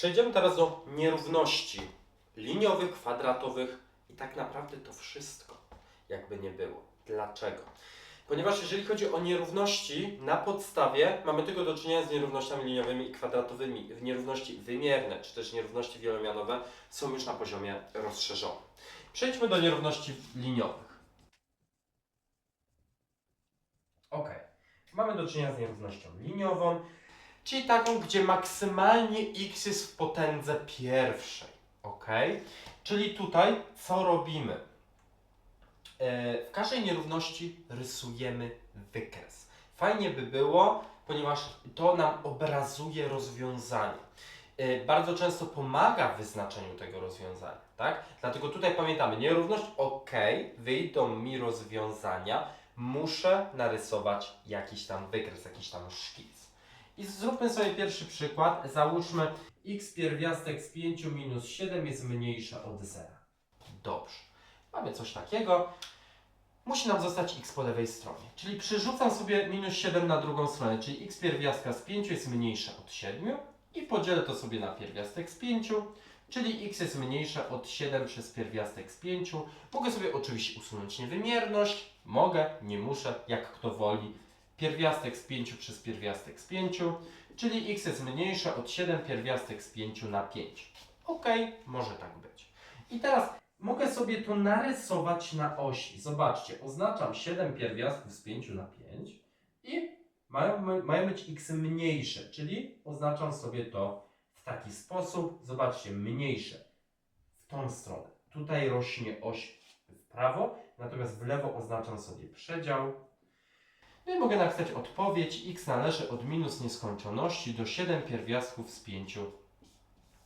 Przejdziemy teraz do nierówności liniowych, kwadratowych i tak naprawdę to wszystko, jakby nie było. Dlaczego? Ponieważ jeżeli chodzi o nierówności, na podstawie mamy tylko do czynienia z nierównościami liniowymi i kwadratowymi. Nierówności wymierne, czy też nierówności wielomianowe są już na poziomie rozszerzonym. Przejdźmy do nierówności liniowych. Ok. Mamy do czynienia z nierównością liniową, czyli taką, gdzie maksymalnie x jest w potędze pierwszej. Ok? Czyli tutaj co robimy? E, W każdej nierówności rysujemy wykres. Fajnie by było, ponieważ to nam obrazuje rozwiązanie. E, Bardzo często pomaga w wyznaczeniu tego rozwiązania, tak? Dlatego tutaj pamiętamy, nierówność ok, wyjdą mi rozwiązania, muszę narysować jakiś tam wykres, jakiś tam szkic. I zróbmy sobie pierwszy przykład. Załóżmy x pierwiastek z 5 minus 7 jest mniejsze od 0. Dobrze. Mamy coś takiego. Musi nam zostać x po lewej stronie. Czyli przerzucam sobie minus 7 na drugą stronę, czyli x pierwiastka z 5 jest mniejsze od 7 i podzielę to sobie na pierwiastek z 5, czyli x jest mniejsze od 7 przez pierwiastek z 5. Mogę sobie oczywiście usunąć niewymierność, mogę, nie muszę, jak kto woli. Pierwiastek z 5 przez pierwiastek z 5, czyli x jest mniejsze od 7 pierwiastek z 5 na 5. Ok, może tak być. I teraz mogę sobie to narysować na osi. Zobaczcie, oznaczam 7 pierwiastków z 5 na 5 i mają, mają być x mniejsze, czyli oznaczam sobie to w taki sposób. Zobaczcie, mniejsze w tą stronę. Tutaj rośnie oś w prawo, natomiast w lewo oznaczam sobie przedział. No i mogę napisać odpowiedź. x należy od minus nieskończoności do 7 pierwiastków z 5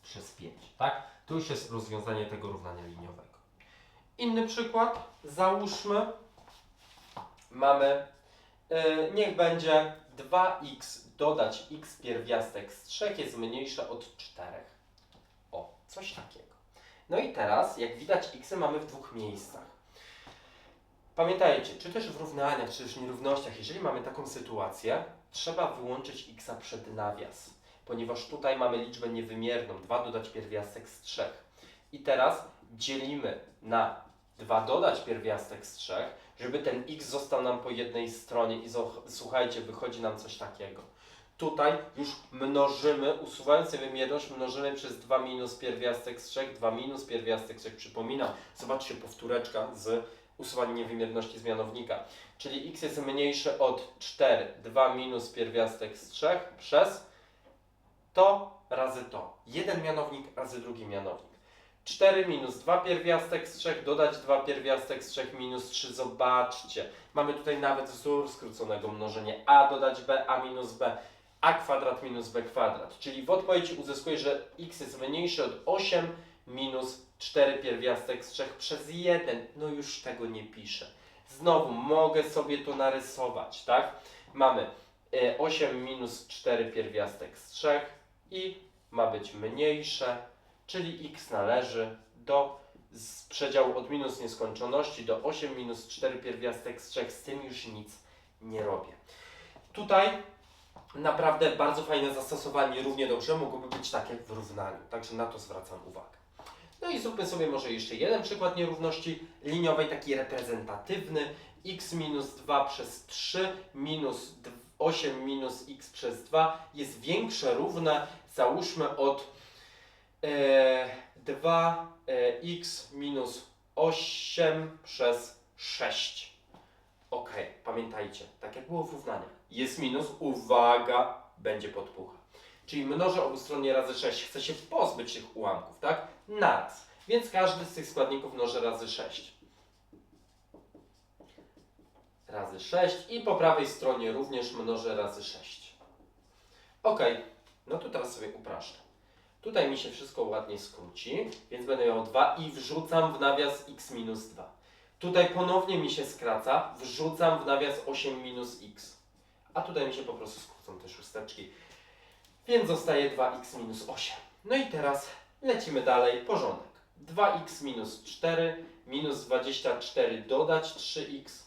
przez 5. Tak? To już jest rozwiązanie tego równania liniowego. Inny przykład. Załóżmy, mamy, yy, niech będzie 2x dodać x pierwiastek z 3 jest mniejsze od 4. O, coś takiego. No i teraz, jak widać, x mamy w dwóch miejscach. Pamiętajcie, czy też w równaniach, czy też nierównościach, jeżeli mamy taką sytuację, trzeba wyłączyć x przed nawias, ponieważ tutaj mamy liczbę niewymierną, 2 dodać pierwiastek z 3. I teraz dzielimy na 2 dodać pierwiastek z 3, żeby ten x został nam po jednej stronie i słuchajcie, wychodzi nam coś takiego. Tutaj już mnożymy, usuwając niewymierność, mnożymy przez 2 minus pierwiastek z 3, 2 minus pierwiastek z 3, przypominam, zobaczcie powtóreczka z usuwaniem niewymierności z mianownika. Czyli x jest mniejsze od 4, 2 minus pierwiastek z 3 przez to razy to. Jeden mianownik razy drugi mianownik. 4 minus 2 pierwiastek z 3, dodać 2 pierwiastek z 3 minus 3. Zobaczcie, mamy tutaj nawet wzór skróconego mnożenia. a dodać b, a minus b, a kwadrat minus b kwadrat. Czyli w odpowiedzi uzyskuję, że x jest mniejsze od 8 minus 4 pierwiastek z 3 przez 1. No już tego nie piszę. Znowu mogę sobie to narysować, tak? Mamy e, 8 minus 4 pierwiastek z 3 i ma być mniejsze, czyli x należy do z przedziału od minus nieskończoności do 8 minus 4 pierwiastek z 3. Z tym już nic nie robię. Tutaj naprawdę bardzo fajne zastosowanie, równie dobrze mogłoby być takie w równaniu, także na to zwracam uwagę. No i zróbmy sobie może jeszcze jeden przykład nierówności liniowej, taki reprezentatywny. x minus 2 przez 3 minus d- 8 minus x przez 2 jest większe, równe, załóżmy od e, 2x minus 8 przez 6. Ok, pamiętajcie, tak jak było w równaniach. Jest minus, uwaga, będzie podpucha. Czyli mnożę obustronnie razy 6. Chcę się pozbyć tych ułamków, tak? Naraz. Więc każdy z tych składników mnożę razy 6. Razy 6 i po prawej stronie również mnożę razy 6. Ok, no to teraz sobie upraszczę. Tutaj mi się wszystko ładnie skróci, więc będę miał 2 i wrzucam w nawias x minus 2. Tutaj ponownie mi się skraca, wrzucam w nawias 8 minus x. A tutaj mi się po prostu skrócą te szósteczki. Więc zostaje 2x minus 8. No i teraz lecimy dalej. Porządek. 2x minus 4 minus 24 dodać 3x.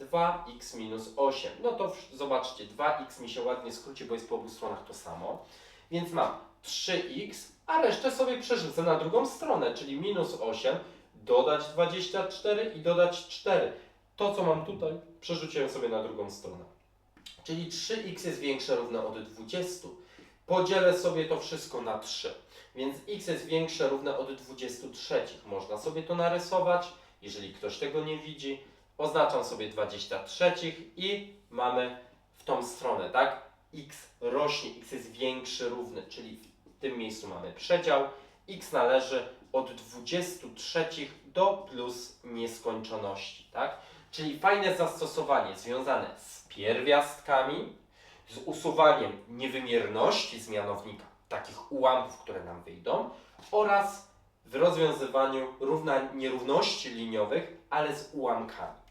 2x minus 8. No to zobaczcie, 2x mi się ładnie skróci, bo jest po obu stronach to samo. Więc mam 3x, a resztę sobie przerzucę na drugą stronę, czyli minus 8, dodać 24 i dodać 4. To, co mam tutaj, przerzuciłem sobie na drugą stronę. Czyli 3x jest większe równe od 20. Podzielę sobie to wszystko na 3. Więc x jest większe równe od 23. Można sobie to narysować. Jeżeli ktoś tego nie widzi, oznaczam sobie 23 i mamy w tą stronę, tak? x rośnie, x jest większy, równy, czyli w tym miejscu mamy przedział. x należy od 23 do plus nieskończoności, tak? Czyli fajne zastosowanie związane z pierwiastkami, z usuwaniem niewymierności z mianownika, takich ułamków, które nam wyjdą, oraz w rozwiązywaniu równań nierówności liniowych, ale z ułamkami.